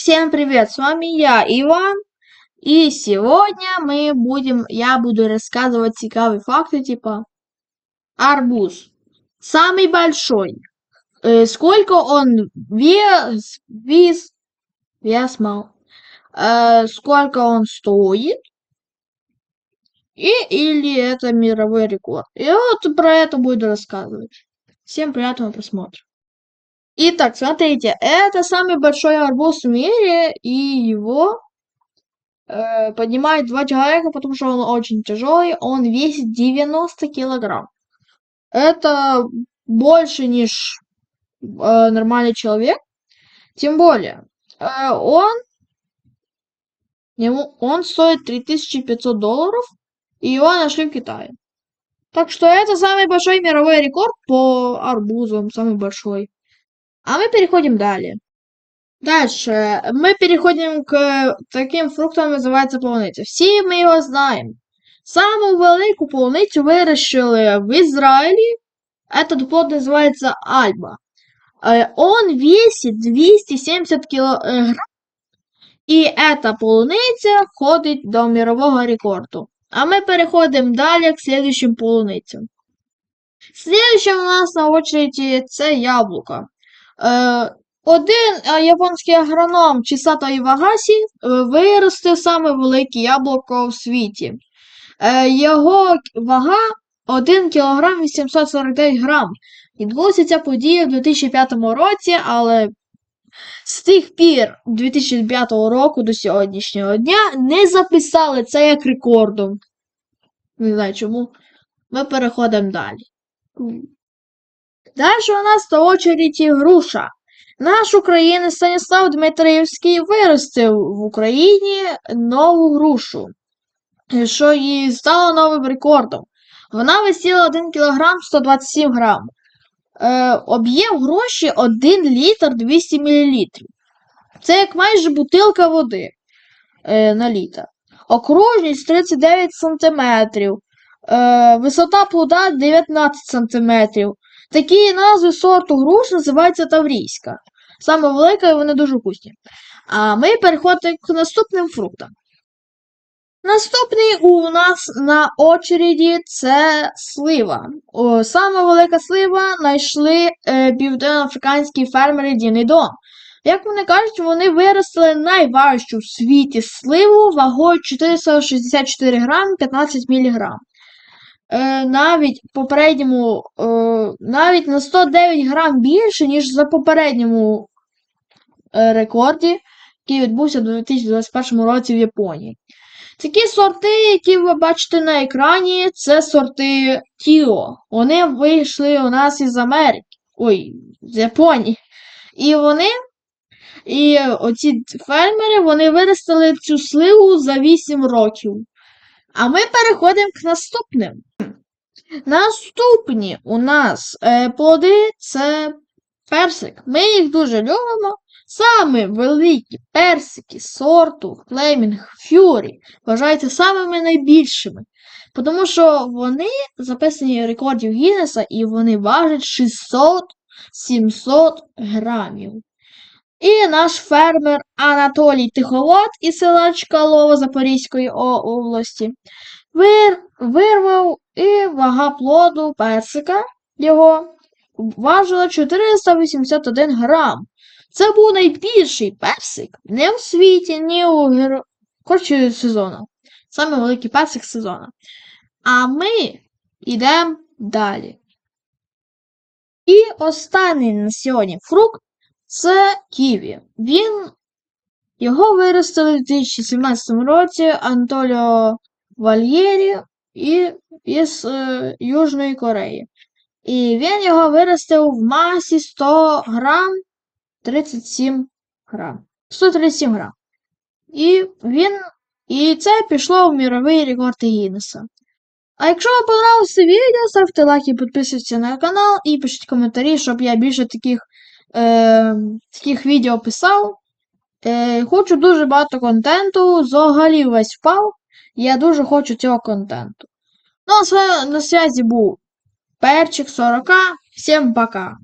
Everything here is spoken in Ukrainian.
Всем привет, с вами я, Иван, и сегодня мы будем, я буду рассказывать цікавые факты, типа арбуз. Самый большой. Э, сколько он вес, вес, вес мал. Э, сколько он стоит. И или это мировой рекорд. И вот про это буду рассказывать. Всем приятного просмотра. Итак, смотрите, это самый большой арбуз в мире, и его э, поднимает два человека, потому что он очень тяжелый, он весит 90 килограмм. Это больше, неж э, нормальный человек. Тем более, э, он, ему, он стоит 3500 долларов, и его нашли в Китае. Так что это самый большой мировой рекорд по арбузам, самый большой. А мы переходим далее. Дальше мы переходим к таким фруктам, називається полуниця. Всі ми його знаємо. Саму велику полуницю вирощили в Израиле. Этот плод называется Альба. Э, Он весит 270 килограмм. І эта полуниця входить до мирового рекорду. А ми переходимо далі к следующим полуницям. Следующим у нас на очереді це яблуко. Е, один е, японський агроном Чисато Івагасі е, виростив саме велике яблуко в світі. Його вага 1 кг 849 грам. Відбулася ця подія в 2005 році, але з тих пір 2005 року до сьогоднішнього дня не записали це як рекордом. Не знаю чому. Ми переходимо далі. Дальше у нас на очереді груша. Наш українець Станіслав Дмитрівський виростив в Україні нову грушу, що їй стало новим рекордом. Вона висіла 1 кг 127 грам. Е, об'єм груші 1 літр 200 мл. Це як майже бутилка води е, на літр. Окружність 39 см. Е, висота плода 19 см. Такі назви сорту груш називаються таврійська. Саме велика і вони дуже вкусні. А ми переходимо к наступним фруктам. Наступний у нас на очереді це слива. О, саме велика слива знайшли е, південноафриканські фермери Дінідон. Як вони кажуть, вони виростили найважчу в світі сливу вагою 464 грам 15 міліграм е, навіть попередньому, е, навіть на 109 грам більше, ніж за попередньому е, рекорді, який відбувся у 2021 році в Японії. Такі сорти, які ви бачите на екрані, це сорти Тіо. Вони вийшли у нас із Америки. Ой, з Японії. І вони. І оці фермери вони виростили цю сливу за 8 років. А ми переходимо к наступним. Наступні у нас е, плоди це персик. Ми їх дуже любимо. Саме великі персики сорту Flaming Fury вважаються самими найбільшими, тому що вони записані рекордів Гіннеса і вони важать 600-700 грамів. І наш фермер Анатолій Тиховод із села Чкалово Запорізької області вир, і вага плоду персика його важила 481 грам. Це був найбільший персик не у світі, ні у геро... Коротше, сезону. Саме великий персик сезону. А ми йдемо далі. І останній на сьогодні фрукт це ківі. Він його виростили в 2017 році Антоліо Вальєрі і, із е, Южної Кореї. І він його виростив в масі 100 грам 37 грам. 137 грам. І він. І це пішло в міровий рекорд Гіннеса. А якщо вам подобалося відео, ставте лайки, підписуйтесь на канал і пишіть коментарі, щоб я більше таких е, таких відео писав. Е, Хочу дуже багато контенту. Взагалі весь впав. Я дуже хочу цього контенту. Ну, а на связі був Перчик 40. Всім пока!